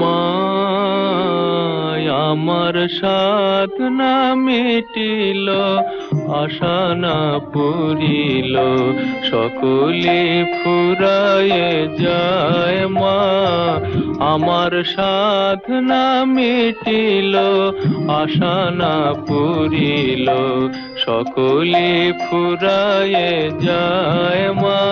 মা আমার সাধনা মিটিল, আশা না পুরিল সকলে ফুরায়ে যায় মা, আমার সাধনা মিটিল, আশা না পুরিল সকলে ফুরায়ে যায় মা।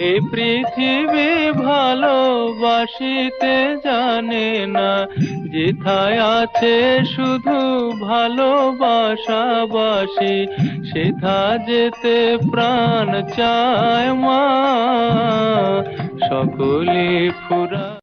এ পৃথিবী ভালোবাসিতে জানে না, যেথায় আছে শুধু ভালোবাসাবাসি, সেথা যেতে প্রাণ চায় মা, সকলে ফুরা